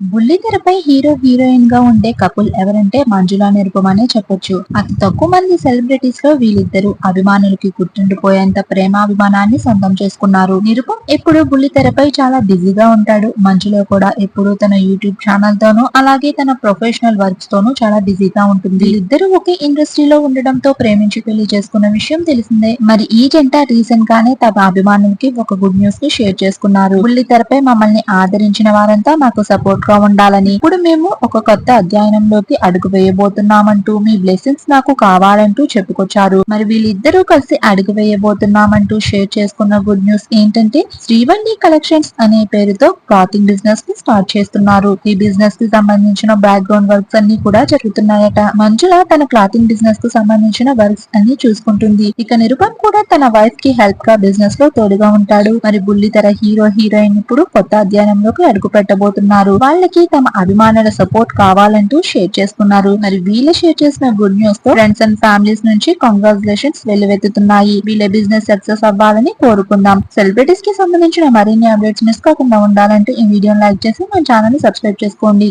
బుల్లితెరపై hero హీరోయిన్గా ఉండే couple ఎవరంటే మంజులా నిరుపమనే చెప్పొచ్చు. అతి తక్కువ మంది సెలబ్రిటీస్లో వీళ్ళిద్దరు అభిమానులకి గుర్తుండిపోయేంత ప్రేమాభిమానాన్ని సొంతం చేసుకున్నారు. నిరుపం ఎప్పుడు బుల్లితెరపై చాలా బిజీగా ఉంటాడు. మంజులో కూడా ఎప్పుడు తన యూట్యూబ్ ఛానల్ తోనూ అలాగే తన ప్రొఫెషనల్ వర్క్స్ తోనూ చాలా బిజీగా ఉంటుంది. వీళ్ళిద్దరూ ఒకే ఇండస్ట్రీలో ఉండడంతో ప్రేమించి పెళ్ళి చేసుకున్న విషయం తెలిసిందే. మరి ఈ జంట రీసెంట్ గానే తమ అభిమానులకి ఒక గుడ్ న్యూస్ని షేర్ చేసుకున్నారు. బుల్లితెరపై మమ్మల్ని ఆదరించిన వారంతా మాకు సపోర్ట్ గా ఉండాలని. ఇప్పుడు మేము ఒక కొత్త అధ్యయనంలోకి అడుగు వేయబోతున్నామంటూ మీ బ్లెస్సింగ్స్ నాకు కావాలంటూ చెప్పుకొచ్చారు. మరి వీళ్ళిద్దరూ కలిసి అడుగు వేయబోతున్నామంటూ షేర్ చేసుకున్న గుడ్ న్యూస్ ఏంటంటే శ్రీవల్లి కలెక్షన్స్ అనే పేరుతో క్లాతింగ్ బిజినెస్ని స్టార్ట్ చేస్తున్నారు. ఈ బిజినెస్కి సంబంధించిన బ్యాక్ గ్రౌండ్ వర్క్స్ అన్ని కూడా జరుగుతున్నాయట. మంజుల తన క్లాతింగ్ బిజినెస్కు సంబంధించిన వర్క్స్ అన్ని చూసుకుంటుంది. ఇక నిరుపం కూడా తన వైఫ్కి హెల్ప్గా బిజినెస్లో తోడుగా ఉంటాడు. మరి బుల్లితెర హీరో హీరోయిన్ ఇప్పుడు కొత్త అధ్యయనంలోకి అడుగు పెట్టబోతున్నారు. వాళ్ళకి తమ అభిమానుల సపోర్ట్ కావాలంటూ షేర్ చేసుకున్నారు మరి వీళ్ళు షేర్ చేసిన గుడ్ న్యూస్తో ఫ్రెండ్స్ అండ్ ఫ్యామిలీస్ నుంచి కంగ్రాచులేషన్స్ వెల్లువెత్తుతున్నాయి. వీళ్ళ బిజినెస్ సక్సెస్ అవ్వాలని కోరుకుందాం. సెలబ్రిటీస్కి సంబంధించిన మరిన్ని అప్డేట్స్ మిస్ కాకుండా ఉండాలంటే ఈ వీడియోని లైక్ చేసి మన ఛానల్ని సబ్స్క్రైబ్ చేసుకోండి.